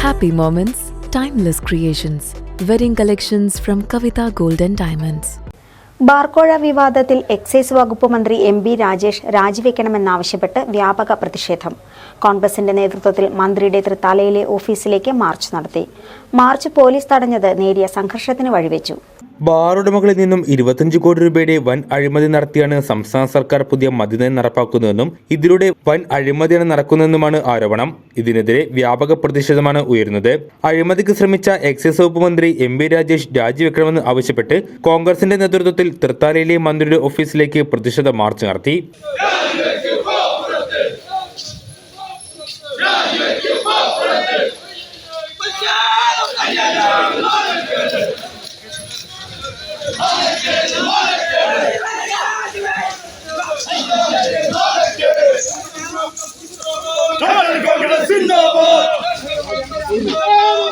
Happy moments, timeless creations. Wedding collections from Kavita Gold and Diamonds. ബാർക്കോഴ വിവാദത്തിൽ excise വകുപ്പ് മന്ത്രി M B Rajesh രാജിവെക്കണമെന്നാവശ്യപ്പെട്ട് വ്യാപക പ്രതിഷേധം കോൺഗ്രസിന്റെ നേതൃത്വത്തിൽ മന്ത്രിയുടെ തൃത്താലയിലെ ഓഫീസിലേക്ക് മാർച്ച് നടത്തി മാർച്ച് പോലീസ് തടഞ്ഞത് നേരിയ സംഘർഷത്തിന് വഴിവെച്ചു ബാർ ഉടമകളിൽ നിന്നും ഇരുപത്തഞ്ച് കോടി രൂപയുടെ വൻ അഴിമതി നടത്തിയാണ് സംസ്ഥാന സർക്കാർ പുതിയ മദ്യനയം നടപ്പാക്കുന്നതെന്നും ഇതിലൂടെ വൻ അഴിമതിയാണ് നടക്കുന്നതെന്നുമാണ് ആരോപണം. ഇതിനെതിരെ വ്യാപക പ്രതിഷേധമാണ് ഉയരുന്നത്. അഴിമതിക്ക് ശ്രമിച്ച എക്സൈസ് വകുപ്പ് മന്ത്രി എം വി രാജേഷ് രാജിവെക്കണമെന്ന് ആവശ്യപ്പെട്ട് കോൺഗ്രസിന്റെ നേതൃത്വത്തിൽ തൃത്താലയിലെ മന്ത്രിയുടെ ഓഫീസിലേക്ക് പ്രതിഷേധ മാർച്ച് നടത്തി.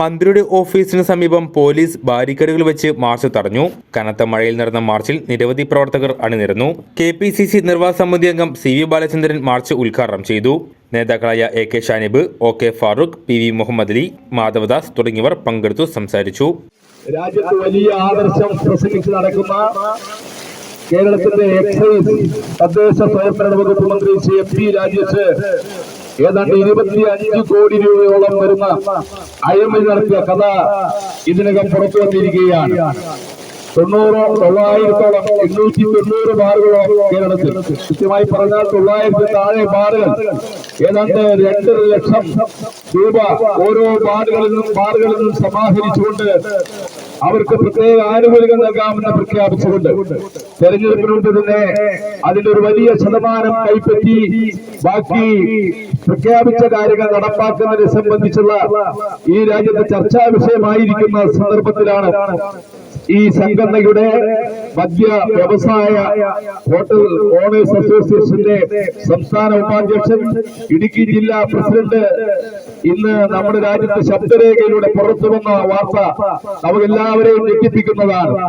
മന്ത്രിയുടെ ഓഫീസിന് സമീപം പോലീസ് ബാരിക്കേഡുകൾ വെച്ച് മാർച്ച് തടഞ്ഞു. കനത്ത മഴയിൽ നടന്ന മാർച്ചിൽ നിരവധി പ്രവർത്തകർ അണിനിരന്നു. കെ പി സി സി നിർവാഹക സമിതി അംഗം സി വി ബാലചന്ദ്രൻ മാർച്ച് ഉദ്ഘാടനം ചെയ്തു. നേതാക്കളായ A K Shanib O K Farooq P V Muhammad Ali Madhavadas തുടങ്ങിയവർ പങ്കെടുത്തു സംസാരിച്ചു. രാജ്യത്ത് വലിയ ആദർശം പ്രസംഗിച്ച് നടക്കുന്ന കേരളത്തിന്റെ എക്സൈസ് തദ്ദേശ സ്വയംഭരണ വകുപ്പ് മന്ത്രി ശ്രീ എം പി രാജേഷ് ഏതാണ്ട് ഇരുപത്തി അഞ്ച് കോടി രൂപയോളം വരുന്ന അഴിമതി നടത്തിയ കഥ ഇതിനകം പുറത്തു വന്നിരിക്കുകയാണ്. തൊണ്ണൂറോ തൊള്ളായിരത്തോളം എണ്ണൂറ്റി തൊണ്ണൂറ് ബാറുകളോളം കേരളത്തിൽ. കൃത്യമായി പറഞ്ഞാൽ തൊള്ളായിരത്തി താഴെ ബാറുകൾ. ഏതാണ്ട് രണ്ടര ലക്ഷം രൂപ ഓരോ ബാറുകളിൽ നിന്നും ബാറുകളിൽ നിന്നും സമാഹരിച്ചുകൊണ്ട് അവർക്ക് പ്രത്യേക ആനുകൂല്യം നൽകാമെന്ന് പ്രഖ്യാപിച്ചുകൊണ്ട് തെരഞ്ഞെടുപ്പിന് മുമ്പ് തന്നെ അതിന്റെ ഒരു വലിയ ശതമാനം കൈപ്പറ്റി ബാക്കി പ്രഖ്യാപിച്ച കാര്യങ്ങൾ നടപ്പാക്കുന്നതിനെ സംബന്ധിച്ചുള്ള ഈ രാജ്യത്തെ ചർച്ചാ വിഷയമായിരിക്കുന്ന സന്ദർഭത്തിലാണ് ഈ സംഘടനയുടെ മദ്യ വ്യവസായ ഹോട്ടൽ ഓണേഴ്സ് അസോസിയേഷന്റെ സംസ്ഥാന ഉപാധ്യക്ഷൻ ഇടുക്കി ജില്ലാ പ്രസിഡന്റ്. ഇന്ന് നമ്മുടെ രാജ്യത്തെ ശബ്ദരേഖയിലൂടെ പുറത്തു വന്ന വാർത്ത നമുക്കെല്ലാവരെയും ഞെട്ടിപ്പിക്കുന്നതാണ്.